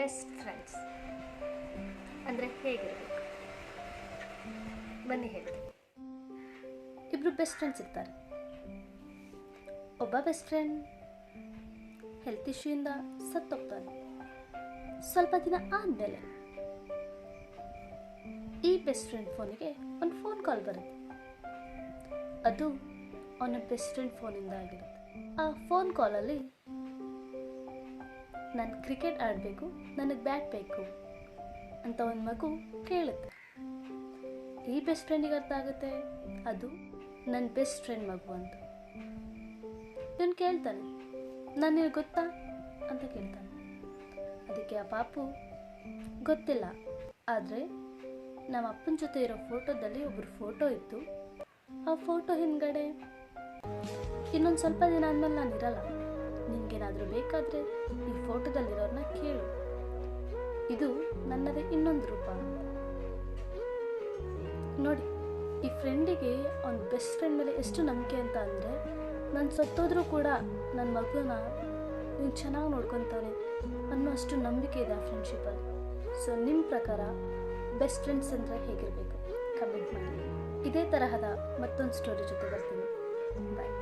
Best friends ಅಂದರೆ ಹೇಗಿರಬೇಕು ಬನ್ನಿ ಹೇಳ್ತೀನಿ ಇಬ್ಬರು ಬೆಸ್ಟ್ ಫ್ರೆಂಡ್ಸ್ ಇರ್ತಾರೆ. ಒಬ್ಬ ಬೆಸ್ಟ್ ಫ್ರೆಂಡ್ ಹೆಲ್ತ್ ಇಶ್ಯೂಯಿಂದ ಸತ್ತೋಗ್ತಾನೆ. ಸ್ವಲ್ಪ ದಿನ ಆದಮೇಲೆ ಈ ಬೆಸ್ಟ್ ಫ್ರೆಂಡ್ ಫೋನಿಗೆ ಒಂದು ಫೋನ್ ಕಾಲ್ ಬರುತ್ತೆ. ಅದು ಅವನ ಬೆಸ್ಟ್ ಫ್ರೆಂಡ್ ಫೋನಿಂದ ಆಗಿರುತ್ತೆ. ಆ ಫೋನ್ ಕಾಲಲ್ಲಿ ನಾನು ಕ್ರಿಕೆಟ್ ಆಡಬೇಕು, ನನಗೆ ಬ್ಯಾಟ್ ಬೇಕು ಅಂತ ಒಂದು ಮಗು ಕೇಳುತ್ತೆ. ಈ ಬೆಸ್ಟ್ ಫ್ರೆಂಡಿಗೆ ಅರ್ಥ ಆಗುತ್ತೆ? ಅದು ನನ್ನ ಬೆಸ್ಟ್ ಫ್ರೆಂಡ್ ಮಗು ಅಂತ. ಇವನು ಕೇಳ್ತಾನೆ, ನಾನು ಗೊತ್ತಾ ಅಂತ ಕೇಳ್ತಾನೆ. ಅದಕ್ಕೆ ಆ ಪಾಪು ಗೊತ್ತಿಲ್ಲ. ಆದರೆ ನಮ್ಮ ಅಪ್ಪನ ಜೊತೆ ಇರೋ ಫೋಟೋದಲ್ಲಿ ಒಬ್ಬರು ಫೋಟೋ ಇತ್ತು. ಆ ಫೋಟೋ ಹಿಂದ್ಗಡೆ ಇನ್ನೊಂದು ಸ್ವಲ್ಪ ದಿನ ಆದಮೇಲೆ ನಾನು ಇರಲ್ಲ. ನಿನಗೇನಾದರೂ ಬೇಕಾದರೆ ಈ ಫೋಟೋದಲ್ಲಿರೋರನ್ನ ಕೇಳು. ಇದು ನನ್ನದೇ ಇನ್ನೊಂದು ರೂಪ. ನೋಡಿ, ಈ ಫ್ರೆಂಡಿಗೆ ಅವ್ನ ಬೆಸ್ಟ್ ಫ್ರೆಂಡ್ ಮೇಲೆ ಎಷ್ಟು ನಂಬಿಕೆ ಅಂತ ಅಂದರೆ, ನಾನು ಸತ್ತೋದ್ರೂ ಕೂಡ ನನ್ನ ಮಗುನ ನೀನು ಚೆನ್ನಾಗಿ ನೋಡ್ಕೊತಾನೆ ಅನ್ನೋ ಅಷ್ಟು ನಂಬಿಕೆ ಇದೆ ಆ ಫ್ರೆಂಡ್ಶಿಪ್ಪಲ್ಲಿ ಸೊ ನಿಮ್ಮ ಪ್ರಕಾರ ಬೆಸ್ಟ್ ಫ್ರೆಂಡ್ಸ್ ಅಂದರೆ ಹೇಗಿರಬೇಕು? ಕಮೆಂಟ್ ಮಾಡಿ. ಇದೇ ತರಹದ ಮತ್ತೊಂದು ಸ್ಟೋರಿ ಜೊತೆ ಬರ್ತೀನಿ. ಬಾಯ್